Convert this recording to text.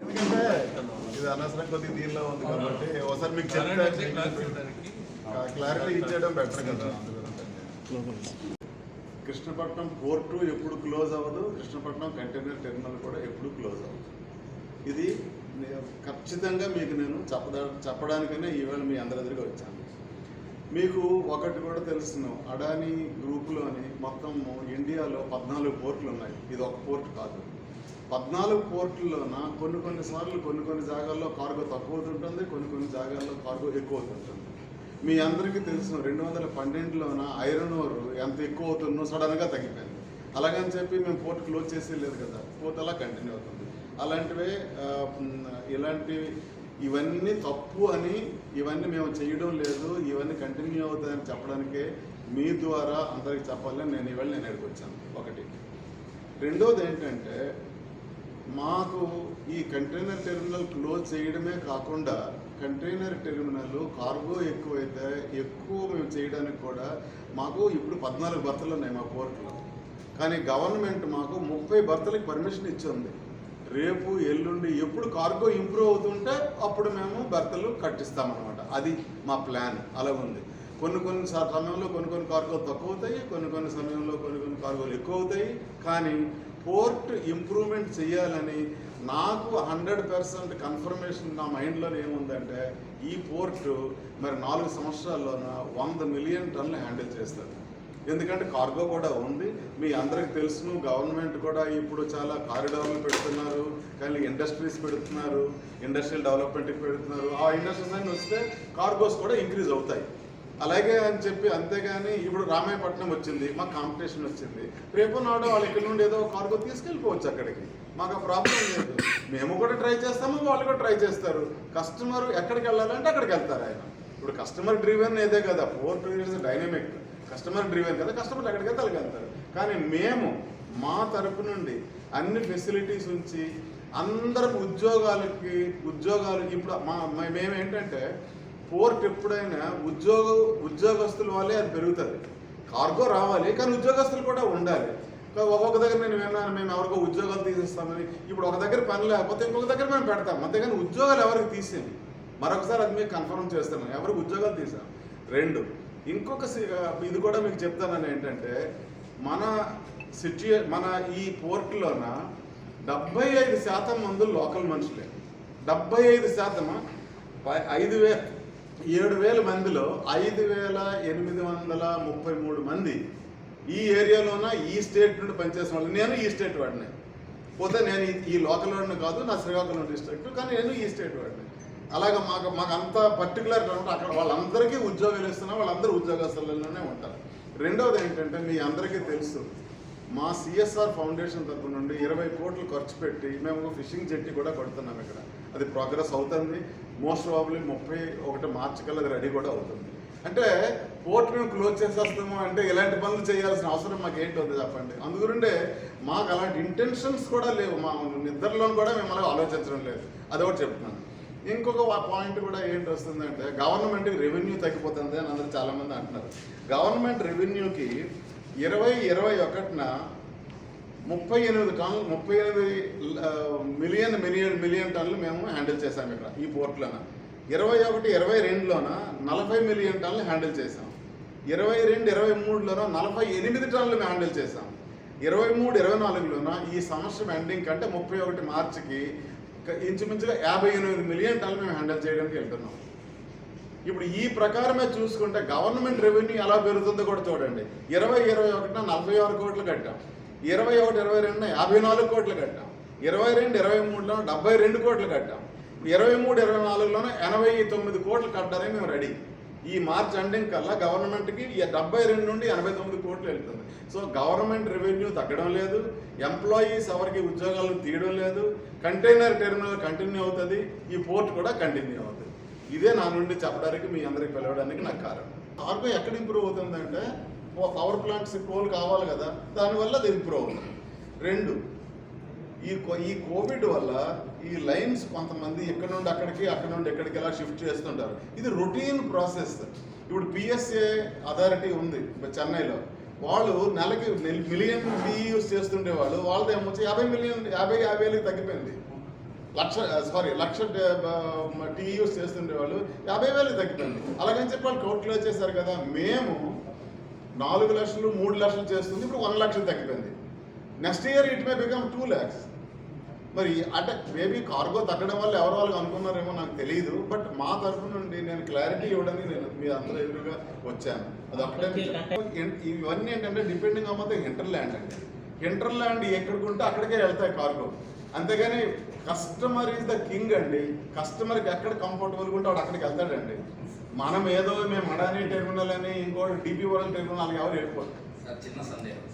ఎందుకంటే ఇది అనవసరం కొద్దిగా దీనిలో ఉంది కాబట్టి ఒకసారి మీకు చెప్తే క్లారిటీ ఇచ్చేయడం బెటర్ కదా. కృష్ణపట్నం పోర్టు ఎప్పుడు క్లోజ్ అవ్వదు కృష్ణపట్నం కంటైనర్ టెర్మినల్ కూడా ఎప్పుడు క్లోజ్ అవ్వదు. ఇది ఖచ్చితంగా మీకు నేను చెప్పదా చెప్పడానికనే ఈవేళ మీ అందరి దగ్గరికి వచ్చాను. మీకు ఒకటి కూడా తెలుసును. అడానీ గ్రూపులోని మొత్తం ఇండియాలో పద్నాలుగు పోర్టులు ఉన్నాయి. ఇది ఒక పోర్ట్ కాదు. పద్నాలుగు పోర్టుల్లోన కొన్ని కొన్ని సార్లు కొన్ని కొన్ని జాగాల్లో కార్గో తక్కువ అవుతుంటుంది కొన్ని కొన్ని జాగాల్లో కార్గో ఎక్కువ అవుతుంటుంది మీ అందరికీ తెలుసు రెండు వందల పన్నెండులోన ఐరన్ ఓర్ ఎంత ఎక్కువ అవుతుందో సడన్గా తగ్గిపోయింది. అలాగని చెప్పి మేము పోర్ట్ క్లోజ్ చేసి లేదు కదా. పోర్ట్ అలా కంటిన్యూ అవుతుంది. అలాంటివే ఇలాంటి ఇవన్నీ తప్పు అని ఇవన్నీ మేము చేయడం లేదు ఇవన్నీ కంటిన్యూ అవుతాయని చెప్పడానికే మీ ద్వారా అందరికి చెప్పాలని నేను ఇవాళ నేను ఎడుకొచ్చాను ఒకటి. రెండోది ఏంటంటే మాకు ఈ కంటైనర్ టెర్మినల్ క్లోజ్ చేయడమే కాకుండా కంటైనర్ టెర్మినల్ కార్గో ఎక్కువైతే ఎక్కువ మేము చేయడానికి కూడా మాకు ఇప్పుడు పద్నాలుగు బర్తలు ఉన్నాయి మా పోర్టులో కానీ గవర్నమెంట్ మాకు ముప్పై బర్తలకి పర్మిషన్ ఇచ్చింది. రేపు ఎల్లుండి ఎప్పుడు కార్గో ఇంప్రూవ్ అవుతుంటే అప్పుడు మేము బెర్తలు కట్టిస్తామన్నమాట. అది మా ప్లాన్. అలా ఉంది. కొన్ని కొన్ని సమయంలో కొన్ని కొన్ని కార్గోలు తక్కువ అవుతాయి కొన్ని కొన్ని సమయంలో కొన్ని కొన్ని కార్గోలు ఎక్కువ అవుతాయి కానీ పోర్ట్ ఇంప్రూవ్మెంట్ చేయాలని నాకు హండ్రెడ్ పర్సెంట్ కన్ఫర్మేషన్ నా మైండ్లో ఏముందంటే ఈ పోర్టు మరి నాలుగు సంవత్సరాల్లోన వంద మిలియన్ టన్నులు హ్యాండిల్ చేస్తారు. ఎందుకంటే కార్గో కూడా ఉంది. మీ అందరికి తెలుసును గవర్నమెంట్ కూడా ఇప్పుడు చాలా కారిడార్లు పెడుతున్నారు. కానీ ఇండస్ట్రీస్ పెడుతున్నారు ఇండస్ట్రియల్ డెవలప్మెంట్కి పెడుతున్నారు. ఆ ఇండస్ట్రీస్ అన్ని వస్తే కార్గోస్ కూడా ఇంక్రీజ్ అవుతాయి. అలాగే అని చెప్పి అంతేగాని ఇప్పుడు రామాయపట్నం వచ్చింది మాకు కాంపిటీషన్ వచ్చింది. రేపు నాడు వాళ్ళు ఇక్కడ నుండి ఏదో కార్గో తీసుకెళ్ళిపోవచ్చు అక్కడికి. మాకు ప్రాబ్లం లేదు. మేము కూడా ట్రై చేస్తాము వాళ్ళు కూడా ట్రై చేస్తారు. కస్టమర్ ఎక్కడికి వెళ్ళాలంటే అక్కడికి వెళ్తారు ఆయన. ఇప్పుడు కస్టమర్ డ్రివెన్ ఏదే కదా for two years dynamic customer driven కదా కస్టమర్లు ఎక్కడికి అక్కడికి వెళ్తారు. కానీ మేము మా తరపు నుండి అన్ని ఫెసిలిటీస్ ఉంచి అందరం ఉద్యోగాలకి ఉద్యోగాలు ఇప్పుడు మా మేమేంటంటే పోర్ట్ ఎప్పుడైనా ఉద్యోగ ఉద్యోగస్తుల వల్లే అది పెరుగుతుంది. కార్గో రావాలి కానీ ఉద్యోగస్తులు కూడా ఉండాలి. ఒక్కొక్క దగ్గర నేను విన్నాను మేము ఎవరికో ఉద్యోగాలు తీసేస్తామని. ఇప్పుడు ఒక దగ్గర పని లేకపోతే ఇంకొక దగ్గర మేము పెడతాం. అంతేగాని ఉద్యోగాలు ఎవరికి తీసేయండి? మరొకసారి అది మీకు కన్ఫర్మ్ చేస్తాను. ఎవరికి ఉద్యోగాలు తీసాం? రెండు. ఇంకొక ఇది కూడా మీకు చెప్తానని ఏంటంటే మన సిచ్యుయే మన ఈ పోర్ట్లోన డెబ్బై ఐదు శాతం మంది లోకల్ మనుషులే. డెబ్బై ఐదు శాతమా ఐదు వే ఏడు వేల మందిలో ఐదు వేల ఎనిమిది వందల ముప్పై మూడు మంది ఈ ఏరియాలోన ఈ స్టేట్ నుండి పనిచేసిన వాళ్ళు నేను ఈ స్టేట్ వాడిని. పోతే నేను ఈ- లోకల్ వాడిని కాదు నా శ్రీకాకుళం డిస్ట్రిక్ట్ కానీ నేను ఈ స్టేట్ వాడిని. అలాగే మాకు మాకు అంత పర్టికులర్ అనమాట అక్కడ వాళ్ళందరికీ ఉద్యోగాలు ఇస్తున్నా వాళ్ళందరూ ఉద్యోగస్తులలోనే ఉంటారు. రెండవది ఏంటంటే మీ అందరికీ తెలుసు మా సిఎస్ఆర్ ఫౌండేషన్ తరపు నుండి ఇరవై కోట్లు ఖర్చు పెట్టి మేము ఒక ఫిషింగ్ జెట్టి కూడా కొడుతున్నాం ఇక్కడ. అది ప్రోగ్రెస్ అవుతుంది. మోస్ట్ ప్రాబ్లీ ముప్పై ఒకటి మార్చి కల్లా అది రెడీ కూడా అవుతుంది. అంటే పోర్ట్ మేము క్లోజ్ చేసేస్తాము అంటే ఇలాంటి పనులు చేయాల్సిన అవసరం మాకు ఏంటి ఉంది చెప్పండి అందుగురిండే మాకు అలాంటి ఇంటెన్షన్స్ కూడా లేవు. మా నిద్రలో కూడా మేము అలా ఆలోచించడం లేదు. అది ఒకటి చెప్తున్నాను. ఇంకొక పాయింట్ కూడా ఏంటి వస్తుందంటే గవర్నమెంట్కి రెవెన్యూ తగ్గిపోతుంది అని అందరూ చాలామంది అంటున్నారు. గవర్నమెంట్ రెవెన్యూకి ఇరవై ఇరవై ఒకటిన ముప్పై ఎనిమిది టన్నులు ముప్పై ఎనిమిది మిలియన్ మిలియన్ మిలియన్ టన్నులు మేము హ్యాండిల్ చేసాం ఇక్కడ ఈ పోర్ట్లోన. ఇరవై ఒకటి ఇరవై రెండులోన నలభై మిలియన్ టన్నులు హ్యాండిల్ చేసాం ఇరవై రెండు ఇరవై మూడులోన నలభై ఎనిమిది టన్నులు మేము హ్యాండిల్ చేసాం ఇరవై మూడు ఇరవై నాలుగులోన ఈ సంవత్సరం ఎండింగ్ కంటే ముప్పై ఒకటి మార్చికి ఇంచుమించుగా యాభై ఎనిమిది మిలియన్ టన్లు మేము హ్యాండిల్ చేయడానికి వెళ్తున్నాం. ఇప్పుడు ఈ ప్రకారమే చూసుకుంటే గవర్నమెంట్ రెవెన్యూ ఎలా పెరుగుతుందో కూడా చూడండి. ఇరవై ఇరవై ఒకటిన నలభై ఆరు కోట్లు కట్టాం. ఇరవై ఒకటి ఇరవై రెండున యాభై నాలుగు కోట్లు కట్టాం. ఇరవై రెండు ఇరవై మూడులో డెబ్బై రెండు కోట్లు కట్టాం. ఇరవై మూడు ఇరవై నాలుగులోనూ ఎనభై తొమ్మిది కోట్లు కట్టడానికి మేము రెడీ ఈ మార్చ్ ఎండింగ్ కల్లా గవర్నమెంట్కి డెబ్బై రెండు నుండి ఎనభై తొమ్మిది కోట్లు వెళ్తుంది. సో గవర్నమెంట్ రెవెన్యూ తగ్గడం లేదు. ఎంప్లాయీస్ ఎవరికి ఉద్యోగాలు తీయడం లేదు. కంటైనర్ టెర్మినల్ కంటిన్యూ అవుతుంది. ఈ పోర్ట్ కూడా కంటిన్యూ అవుతుంది. ఇదే నా నుండి చెప్పడానికి మీ అందరికి పిలవడానికి నాకు కారణం. కార్గో ఎక్కడ ఇంప్రూవ్ అవుతుందంటే ఒక పవర్ ప్లాంట్స్ కోల్ కావాలి కదా దానివల్ల అది ఇంప్రూవ్ అవుతుంది. రెండు ఈ కో- ఈ కోవిడ్ వల్ల ఈ లైన్స్ కొంతమంది ఇక్కడ నుండి అక్కడికి అక్కడ నుండి ఎక్కడికి ఎలా షిఫ్ట్ చేస్తుంటారు. ఇది రొటీన్ ప్రాసెస్ ఇప్పుడు పిఎస్ఏ అథారిటీ ఉంది ఇప్పుడు చెన్నైలో. వాళ్ళు నెలకి మిలియన్ యూస్ చేస్తుండే వాళ్ళు వాళ్ళది ఏమొచ్చి యాభై మిలియన్ యాభై యాభై వేలకి తగ్గిపోయింది. Lakh sorry lakh tea use చేస్తుండే వాళ్ళు. యాభై వేలకి తగ్గిపోయింది. అలాగని చెప్పి వాళ్ళు కోర్టులో వచ్చేసారు కదా మేము నాలుగు లక్షలు మూడు లక్షలు చేస్తుంది ఇప్పుడు వన్ లక్షలు తగ్గిపోయింది. Next year it may become two lakhs మరి అంటే మేబీ కార్గో తగ్గడం వల్ల ఎవరు వాళ్ళకి అనుకున్నారేమో నాకు తెలియదు బట్ మా తరఫు నుండి నేను క్లారిటీ ఇవ్వడానికి నేను మీ అందరూ ఎదురుగా వచ్చాను. అది ఇన్- ఇవన్నీ ఏంటంటే depending on the hinterland అండి. ఇంటర్ ల్యాండ్ ఎక్కడికి ఉంటే అక్కడికే వెళ్తాయి కార్గో అంతేగాని కస్టమర్ ఈజ్ ద కింగ్ అండి. కస్టమర్కి ఎక్కడ కంఫర్టబుల్గా ఉంటే వాడు అక్కడికి వెళ్తాడండి. మనం ఏదో మేము అడానీ టెర్మినల్ అని ఇంకోటి డిపి వరల్డ్ టెర్మినల్ వాళ్ళకి ఎవరు వెళ్ళిపోతారు చిన్న సందేహం.